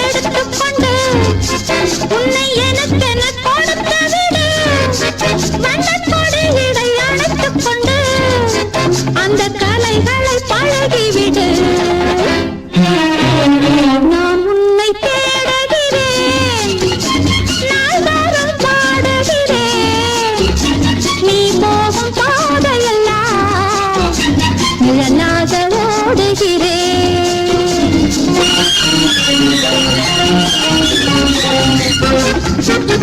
எடுத்துக்கொண்டு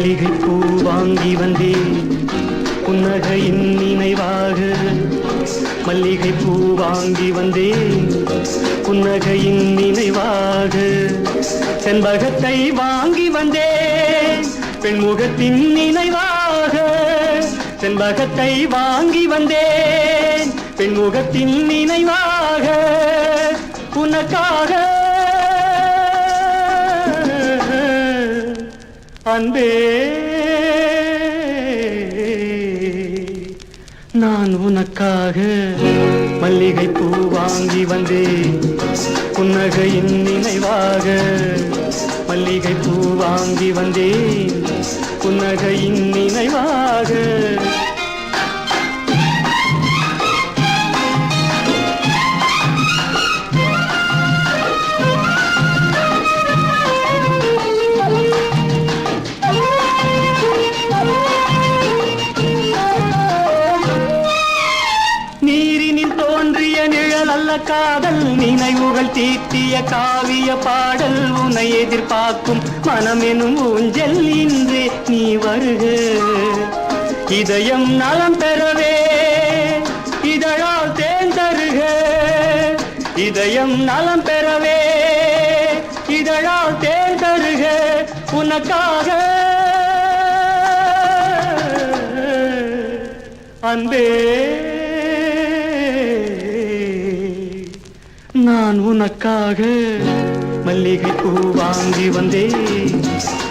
மல்லிகை பூ வாங்கி வந்தேன். புன்னகையின் நினைவாக மல்லிகை பூ வாங்கி வந்தேன். புன்னகையின் நினைவாக செண்பகத்தை வாங்கி வந்தேன். பெண்முகத்தின் நினைவாக செண்பகத்தை வாங்கி வந்தேன். பெண்முகத்தின் நினைவாக உனக்காக அன்பே நான் உனக்காக மல்லிகை பூ வாங்கி வந்தேன். புன்னகையின் நினைவாக மல்லிகை பூ வாங்கி வந்தேன். புன்னகையின் நினைவாக நல்ல காதல் நினைவுகள் தீட்டிய காவிய பாடல் உன்னை எதிர்பார்க்கும் மனமெனும் ஊஞ்சல் இன்று நீ வருக. இதயம் நலம் பெறவே இதழால் தேர்ந்தருக இதயம் நலம் பெறவே இதழால் தேர்ந்தருக உனக்காக. அன்பே. உனக்காக மல்லிகை பூ வாங்கி வந்தே.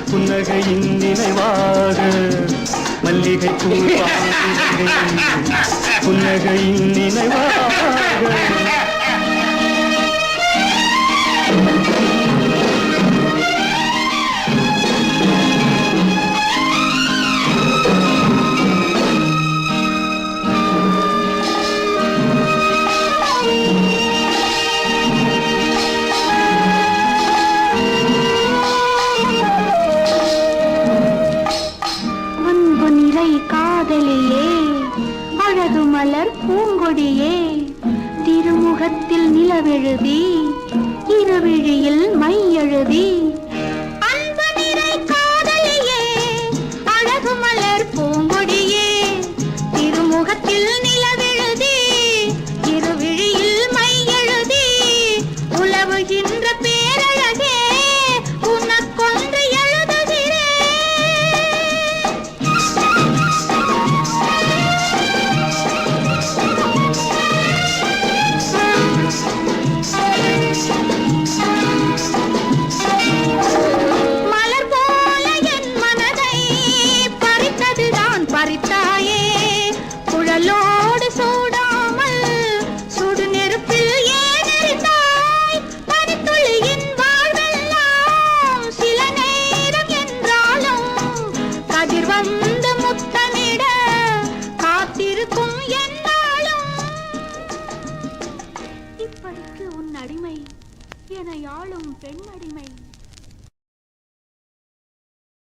புன்னகையின் நினைவாக மல்லிகை பூ வாங்கி வந்தே. புன்னகையின் நினைவாக கொடியே திருமுகத்தில் நிலவெழுதி இருவிழியில் மையெழுதி